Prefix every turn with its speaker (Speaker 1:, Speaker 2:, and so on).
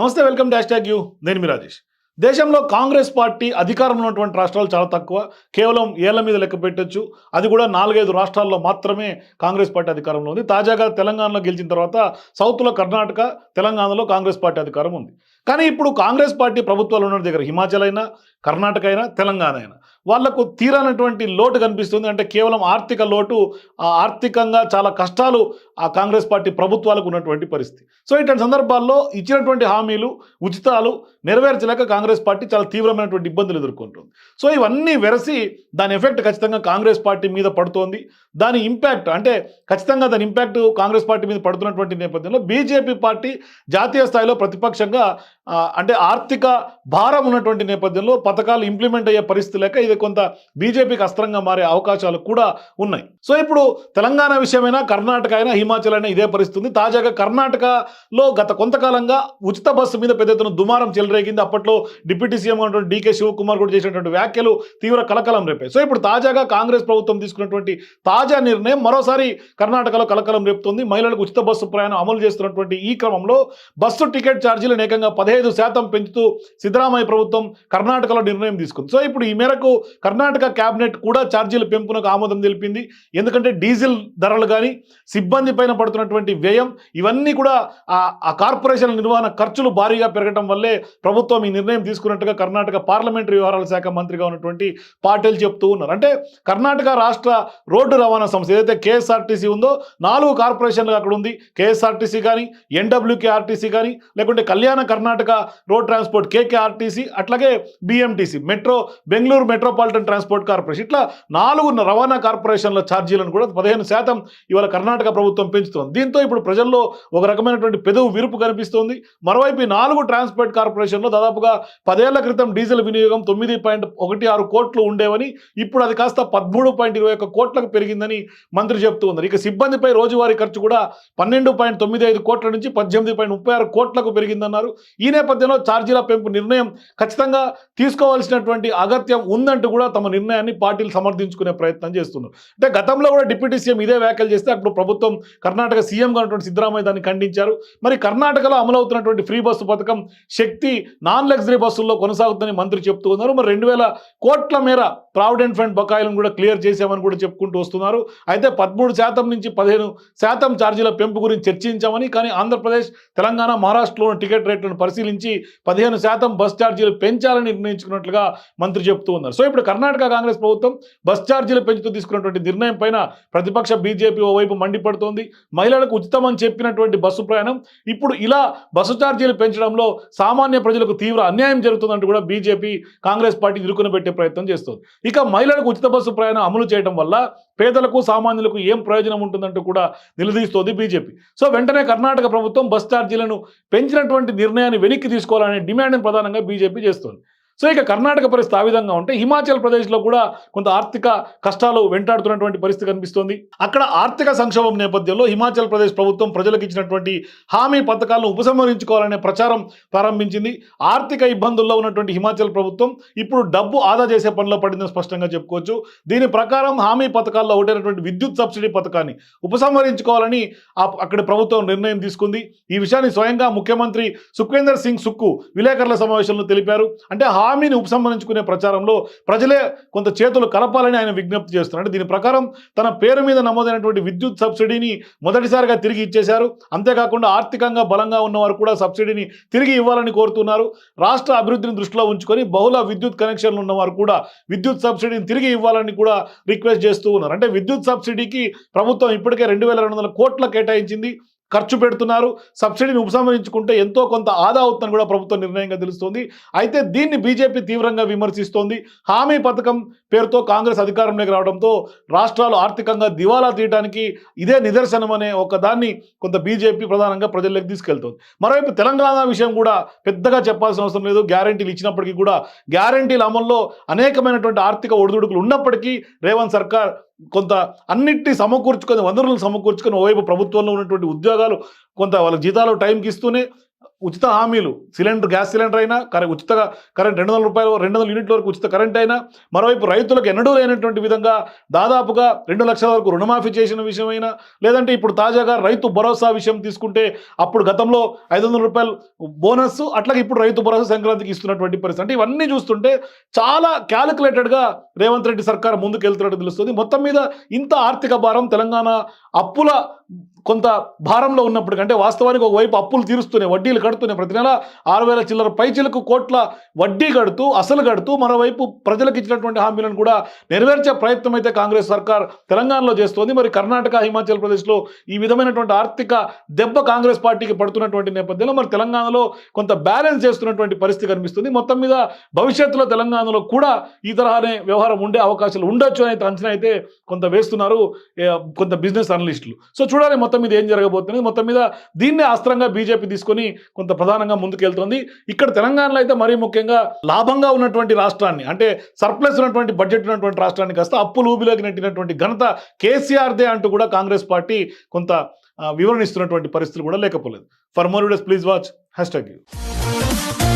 Speaker 1: నమస్తే welcome dash tag you. నేను మీ రాజేష్. దేశంలో కాంగ్రెస్ పార్టీ అధికారంలో ఉన్నటువంటి రాష్ట్రాలు చాలా తక్కువ. కేవలం ఏళ్ళ మీద లెక్క పెట్టొచ్చు. అది కూడా నాలుగైదు రాష్ట్రాల్లో మాత్రమే కాంగ్రెస్ పార్టీ అధికారంలో ఉంది. తాజాగా తెలంగాణలో గెలిచిన తర్వాత సౌత్లో కర్ణాటక తెలంగాణలో కాంగ్రెస్ పార్టీ అధికారం ఉంది. కానీ ఇప్పుడు కాంగ్రెస్ పార్టీ ప్రభుత్వాలు ఉన్న దగ్గర హిమాచల్ అయినా కర్ణాటక అయినా తెలంగాణ అయినా వాళ్ళకు తీరనటువంటి లోటు కనిపిస్తుంది. అంటే కేవలం ఆర్థిక లోటు ఆ ఆర్థికంగా చాలా కష్టాలు ఆ కాంగ్రెస్ పార్టీ ప్రభుత్వాలకు ఉన్నటువంటి పరిస్థితి. సో ఇట్లాంటి సందర్భాల్లో ఇచ్చినటువంటి హామీలు ఉచితాలు నెరవేర్చలేక కాంగ్రెస్ పార్టీ చాలా తీవ్రమైనటువంటి ఇబ్బందులు ఎదుర్కొంటుంది. సో ఇవన్నీ వెరసి దాని ఎఫెక్ట్ ఖచ్చితంగా కాంగ్రెస్ పార్టీ మీద పడుతోంది. దాని ఇంపాక్ట్ అంటే ఖచ్చితంగా దాని ఇంపాక్ట్ కాంగ్రెస్ పార్టీ మీద పడుతున్నటువంటి నేపథ్యంలో బీజేపీ పార్టీ జాతీయ స్థాయిలో ప్రతిపక్షంగా అంటే ఆర్థిక భారం ఉన్నటువంటి నేపథ్యంలో పథకాలు ఇంప్లిమెంట్ అయ్యే పరిస్థితి లేక ఇది కొంత బీజేపీకి అస్త్రంగా మారే అవకాశాలు కూడా ఉన్నాయి. సో ఇప్పుడు తెలంగాణ విషయమైనా కర్ణాటక అయినా హిమాచల్ అయినా ఇదే పరిస్థితి ఉంది. తాజాగా కర్ణాటకలో గత కొంతకాలంగా ఉచిత బస్సు మీద పెద్ద ఎత్తున దుమారం చెలరేగింది. అప్పట్లో డిప్యూటీ సీఎం ఉన్నటువంటి డీకే శివకుమార్ కూడా చేసినటువంటి వ్యాఖ్యలు తీవ్ర కలకలం రేపాయి. సో ఇప్పుడు తాజాగా కాంగ్రెస్ ప్రభుత్వం తీసుకున్నటువంటి తాజా నిర్ణయం మరోసారి కర్ణాటకలో కలకలం రేపుతుంది. మహిళలకు ఉచిత బస్సు ప్రయాణం అమలు చేస్తున్నటువంటి ఈ క్రమంలో బస్సు టికెట్ ఛార్జీలను ఏకంగా పదహైదు శాతం పెంచుతూ సిద్ధరామయ్య ప్రభుత్వం కర్ణాటకలో నిర్ణయం తీసుకుంది. సో ఇప్పుడు ఈ మేరకు కర్ణాటక క్యాబినెట్ కూడా ఛార్జీల పెంపునకు ఆమోదం తెలిపింది. ఎందుకంటే డీజిల్ ధరలు కానీ సిబ్బంది పైన పడుతున్నటువంటి వ్యయం ఇవన్నీ కూడా ఆ ఆ కార్పొరేషన్ నిర్వహణ ఖర్చులు భారీగా పెరగడం వల్లే ప్రభుత్వం ఈ నిర్ణయం తీసుకున్నట్టుగా కర్ణాటక పార్లమెంటరీ వ్యవహారాల శాఖ మంత్రిగా ఉన్నటువంటి పాటిల్ చెప్తూ ఉన్నారు. అంటే కర్ణాటక రాష్ట్ర రోడ్డు రవాణా సంస్థ ఏదైతే కేఎస్ఆర్టీసీ ఉందో నాలుగు కార్పొరేషన్లు అక్కడ ఉంది. కేఎస్ఆర్టీసీ కానీ ఎన్డబ్ల్యూకేఆర్టీసీ కానీ లేకుంటే Kalyana Karnataka road transport KKRTC అట్లాగే BMTC metro Bengaluru metropolitan transport corporation. ఇట్లా నాలుగు రవాణా కార్పొరేషన్ల ఛార్జీలను కూడా పదిహేను శాతం ఇవాళ కర్ణాటక ప్రభుత్వం పెంచుతోంది. దీంతో ఇప్పుడు ప్రజల్లో ఒక రకమైనటువంటి పెదవు విరుపు కనిపిస్తోంది. మరోవైపు నాలుగు ట్రాన్స్పోర్ట్ కార్పొరేషన్లో దాదాపుగా పదేళ్ళ క్రితం డీజిల్ వినియోగం తొమ్మిది పాయింట్ ఒకటి ఆరు కోట్లు ఉండేవని ఇప్పుడు అది కాస్త పదమూడు పాయింట్ ఇరవై ఒక్క కోట్లకు పెరిగిందని మంత్రి చెప్తూ ఉన్నారు ఇక సిబ్బందిపై రోజువారీ ఖర్చు కూడా పన్నెండు పాయింట్ తొమ్మిది ఐదు కోట్ల నుంచి పద్దెనిమిది పాయింట్ ముప్పై ఆరు కోట్లకు పెరిగిందన్నారు. ఈ నేపథ్యంలో ఛార్జీల పెంపు నిర్ణయం ఖచ్చితంగా తీసుకోవాల్సినటువంటి అగత్యం ఉందంటూ కూడా తమ నిర్ణయాన్ని పార్టీలు సమర్థించుకునే ప్రయత్నం చేస్తున్నారు. అంటే గతంలో కూడా డిప్యూటీ సీఎం ఇదే వ్యాఖ్యలు చేస్తే అప్పుడు ప్రభుత్వం కర్ణాటక సీఎంగా ఉన్నటువంటి సిద్ధరామయ్య దాన్ని ఖండించారు. మరి కర్ణాటకలో అమలవుతున్నటువంటి ఫ్రీ బస్సు పథకం శక్తి నాన్ లగ్జరీ బస్సుల్లో కొనసాగుతుందని మంత్రి చెప్తూ ఉన్నారు. మరి రెండు వేల కోట్ల మేర ప్రావిడెంట్ ఫండ్ బకాయిలను కూడా క్లియర్ చేశామని కూడా చెప్పుకుంటూ వస్తున్నారు. అయితే పదమూడు శాతం నుంచి పదిహేను శాతం ఛార్జీల పెంపు గురించి చర్చించామని కానీ ఆంధ్రప్రదేశ్ తెలంగాణ మహారాష్ట్రలో టికెట్ రేట్లను పరిశీలించి పదిహేను శాతం బస్ ఛార్జీలు పెంచాలని నిర్ణయించుకున్నట్లుగా మంత్రి చెప్తూ ఉన్నారు. సో ఇప్పుడు కర్ణాటక కాంగ్రెస్ ప్రభుత్వం బస్ ఛార్జీలు పెంచుతూ తీసుకున్నటువంటి నిర్ణయం పైన ప్రతిపక్ష బీజేపీ ఓవైపు మండిపడుతోంది. మహిళలకు ఉచితమని చెప్పినటువంటి బస్సు ప్రయాణం ఇప్పుడు ఇలా బస్సు ఛార్జీలు పెంచడంలో సామాన్య ప్రజలకు తీవ్ర అన్యాయం జరుగుతుందంటూ కూడా బీజేపీ కాంగ్రెస్ పార్టీ ఇరుకున పెట్టే ప్రయత్నం చేస్తుంది. ఇక మహిళలకు ఉచిత బస్సు ప్రయాణం అమలు చేయడం వల్ల పేదలకు సామాన్యులకు ఏం ప్రయోజనం ఉంటుందంటూ కూడా నిలదీస్తోంది బీజేపీ. సో వెంటనే కర్ణాటక ప్రభుత్వం బస్ ఛార్జీలను పెంచినటువంటి నిర్ణయాన్ని వెనక్కి తీసుకోవాలనే డిమాండ్ని ప్రధానంగా బీజేపీ చేస్తోంది. సో ఇక కర్ణాటక పరిస్థితి ఆ విధంగా ఉంటే హిమాచల్ ప్రదేశ్లో కూడా కొంత ఆర్థిక కష్టాలు వెంటాడుతున్నటువంటి పరిస్థితి కనిపిస్తోంది. అక్కడ ఆర్థిక సంక్షోభం నేపథ్యంలో హిమాచల్ ప్రదేశ్ ప్రభుత్వం ప్రజలకు ఇచ్చినటువంటి హామీ పథకాలను ఉపసంహరించుకోవాలనే ప్రచారం ప్రారంభించింది. ఆర్థిక ఇబ్బందుల్లో ఉన్నటువంటి హిమాచల్ ప్రభుత్వం ఇప్పుడు డబ్బు ఆదా చేసే పనిలో పడిందని స్పష్టంగా చెప్పుకోవచ్చు. దీని ప్రకారం హామీ పథకాల్లో ఒకటైనటువంటి విద్యుత్ సబ్సిడీ పథకాన్ని ఉపసంహరించుకోవాలని అక్కడ అక్కడి ప్రభుత్వం నిర్ణయం తీసుకుంది. ఈ విషయాన్ని స్వయంగా ముఖ్యమంత్రి సుఖేందర్ సింగ్ సుక్కు విలేకరుల సమావేశంలో తెలిపారు. అంటే హామీని ఉపసంహరించుకునే ప్రచారంలో ప్రజలే కొంత చేతులు కలపాలని ఆయన విజ్ఞప్తి చేస్తున్నాడు దీని ప్రకారం తన పేరు మీద నమోదైనటువంటి విద్యుత్ సబ్సిడీని మొదటిసారిగా తిరిగి ఇచ్చేశారు. అంతేకాకుండా ఆర్థికంగా బలంగా ఉన్నవారు కూడా సబ్సిడీని తిరిగి ఇవ్వాలని కోరుతున్నారు. రాష్ట్ర అభివృద్ధిని దృష్టిలో ఉంచుకొని బహుళ విద్యుత్ కనెక్షన్లు ఉన్నవారు కూడా విద్యుత్ సబ్సిడీని తిరిగి ఇవ్వాలని కూడా రిక్వెస్ట్ చేస్తూ ఉన్నారు. అంటే విద్యుత్ సబ్సిడీకి ప్రభుత్వం ఇప్పటికే రెండు వేల రెండు వందల కోట్ల కేటాయించింది. ఖర్చు పెడుతున్నారు సబ్సిడీని ఉపసంహరించుకుంటే ఎంతో కొంత ఆదా అవుతుందని కూడా ప్రభుత్వం నిర్ణయంగా తెలుస్తోంది. అయితే దీన్ని బీజేపీ తీవ్రంగా విమర్శిస్తోంది. హామీ పథకం పేరుతో కాంగ్రెస్ అధికారంలోకి రావడంతో రాష్ట్రాలు ఆర్థికంగా దివాలా తీయడానికి ఇదే నిదర్శనం అనే ఒక దాన్ని కొంత బీజేపీ ప్రధానంగా ప్రజల్లోకి తీసుకెళ్తుంది. మరోవైపు తెలంగాణ విషయం కూడా పెద్దగా చెప్పాల్సిన అవసరం లేదు. గ్యారంటీలు ఇచ్చినప్పటికీ కూడా గ్యారంటీల అమల్లో అనేకమైనటువంటి ఆర్థిక ఒడిదుడుకులు ఉన్నప్పటికీ రేవంత్ సర్కార్ కొంత అన్నిటినీ సమకూర్చుకొని వనరులను సమకూర్చుకొని ఓవైపు ప్రభుత్వంలో ఉన్నటువంటి ఉద్యోగాలు కొంత వాళ్ళ జీతాలు టైంకి ఇస్తూనే ఉచిత హామీలు సిలిండర్ గ్యాస్ సిలిండర్ అయినా కరెంట్ ఉచిత కరెంట్ రెండు వందల రూపాయలు రెండు వందల యూనిట్ల వరకు ఉచిత కరెంట్ అయినా మరోవైపు రైతులకు ఎన్నడూ లేనటువంటి విధంగా దాదాపుగా రెండు లక్షల వరకు రుణమాఫీ చేసిన విషయమైనా లేదంటే ఇప్పుడు తాజాగా రైతు భరోసా విషయం తీసుకుంటే అప్పుడు గతంలో ఐదు వందల రూపాయలు బోనస్ అట్లాగే ఇప్పుడు రైతు భరోసా సంక్రాంతికి ఇస్తున్నటువంటి పరిస్థితి. అంటే ఇవన్నీ చూస్తుంటే చాలా క్యాలిక్యులేటెడ్గా రేవంత్ రెడ్డి సర్కార్ ముందుకు వెళ్తున్నట్టు తెలుస్తుంది. మొత్తం మీద ఇంత ఆర్థిక భారం తెలంగాణ అప్పుల కొంత భారంలో ఉన్నప్పుడు అంటే వాస్తవానికి ఒకవైపు అప్పులు తీరుస్తూనే వడ్డీలు కడుతూనే ప్రతి నెల ఆరు వేల చిల్లర పైచిలకు కోట్ల వడ్డీ కడుతూ అసలు కడుతూ మరోవైపు ప్రజలకు ఇచ్చినటువంటి హామీలను కూడా నెరవేర్చే ప్రయత్నం అయితే కాంగ్రెస్ సర్కార్ తెలంగాణలో చేస్తోంది. మరి కర్ణాటక హిమాచల్ ప్రదేశ్లో ఈ విధమైనటువంటి ఆర్థిక దెబ్బ కాంగ్రెస్ పార్టీకి పడుతున్నటువంటి నేపథ్యంలో మరి తెలంగాణలో కొంత బ్యాలెన్స్ చేస్తున్నటువంటి పరిస్థితి కనిపిస్తుంది. మొత్తం మీద భవిష్యత్తులో తెలంగాణలో కూడా ఈ తరహానే వ్యవహారం ఉండే అవకాశాలు ఉండొచ్చు అనే అంచనా అయితే కొంత వేస్తున్నారు కొంత బిజినెస్ అనలిస్టులు. సో చూడాలి మొత్తం మీద ఏం జరగబోతుంది. మొత్తం మీద దీన్నే అస్త్రంగా బీజేపీ తీసుకొని కొంత ప్రధానంగా ముందుకెళ్తుంది. ఇక్కడ తెలంగాణలో అయితే మరీ ముఖ్యంగా లాభంగా ఉన్నటువంటి రాష్ట్రాన్ని అంటే సర్ప్లస్ ఉన్నటువంటి బడ్జెట్ ఉన్నటువంటి రాష్ట్రాన్ని కాస్త అప్పులు ఊబిలోకి నెట్టినటువంటి ఘనత కేసీఆర్దే అంటూ కూడా కాంగ్రెస్ పార్టీ కొంత ఆ, వివరణ ఇస్తున్నటువంటి పరిస్థితులు కూడా లేకపోలేదు. For more videos please watch hashtag you